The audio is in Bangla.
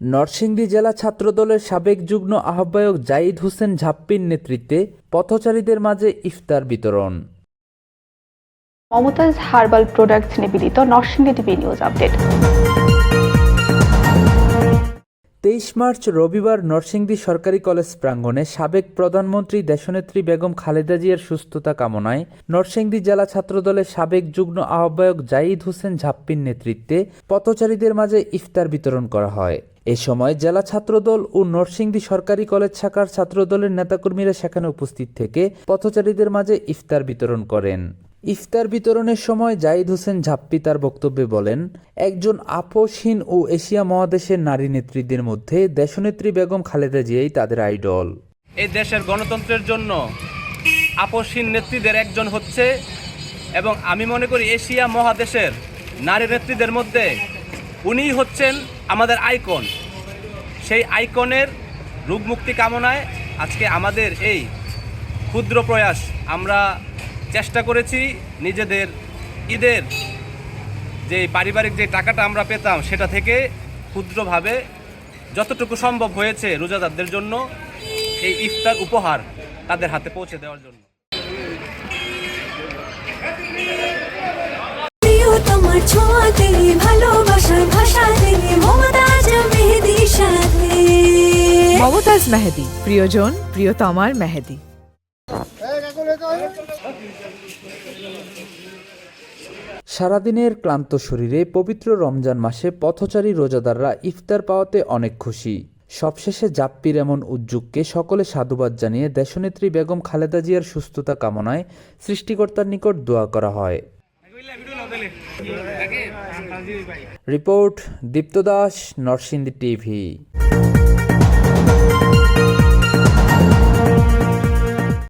নরসিংদী জেলা ছাত্রদলের সাবেক যুগ্ম আহ্বায়ক জাইদ হোসেন ঝাপ্পির নেতৃত্বে পথচারীদের মাঝে ইফতার বিতরণ। মমতাজ হার্বাল প্রোডাক্টস নিবেদিত নরসিংদী টিভি নিউজ আপডেট। তেইশ মার্চ রবিবার নরসিংদী সরকারি কলেজ প্রাঙ্গণে সাবেক প্রধানমন্ত্রী দেশনেত্রী বেগম খালেদা জিয়ার সুস্থতা কামনায় নরসিংদী জেলা ছাত্রদলের সাবেক যুগ্ম আহ্বায়ক জাইদ হোসেন ঝাপ্পির নেতৃত্বে পথচারীদের মাঝে ইফতার বিতরণ করা হয়। এ সময় জেলা ছাত্রদল ও নরসিংদী সরকারি কলেজ শাখার ছাত্রদলের নেতাকর্মীরা সেখানে উপস্থিত থেকে পথচারীদের মাঝে ইফতার বিতরণ করেন। ইফতার বিতরণের সময় জাহিদ হোসেন ঝাপ্পি তার বক্তব্যে বলেন, একজন আপোষহীন ও এশিয়া মহাদেশের নারী নেত্রীদের মধ্যে দেশনেত্রী বেগম খালেদা জিয়াই তাদের আইডল। এই দেশের গণতন্ত্রের জন্য আপসহীন নেত্রীদের একজন হচ্ছে এবং আমি মনে করি এশিয়া মহাদেশের নারী নেত্রীদের মধ্যে উনিই হচ্ছেন আমাদের আইকন। সেই আইকনের রোগমুক্তি কামনায় আজকে আমাদের এই ক্ষুদ্র প্রয়াস আমরা চেষ্টা করেছি নিজেদের ঈদের যে পারিবারিক যে টাকাটা আমরা পেতাম সেটা থেকে ক্ষুদ্রভাবে যতটুকু সম্ভব হয়েছে রোজাদারদের জন্য এই ইফতার উপহার তাদের হাতে পৌঁছে দেওয়ার জন্য। প্রিয় তোমার ছোঁয়াতে ভালোবাসার ভাষা মমতাজ মেহেদি সাথে। মমতাজ মেহেদি প্রিয়জন প্রিয়তমার মেহেদি। সারাদিনের ক্লান্ত শরীরে পবিত্র রমজান মাসে পথচারী রোজাদাররা ইফতার পাওয়াতে অনেক খুশি। সবশেষে জাপ্পির এমন উদ্যোগকে সকলে সাধুবাদ জানিয়ে দেশনেত্রী বেগম খালেদা জিয়ার সুস্থতা কামনায় সৃষ্টিকর্তার নিকট দোয়া করা হয়। Report Dipta Das, Narsingdi TV.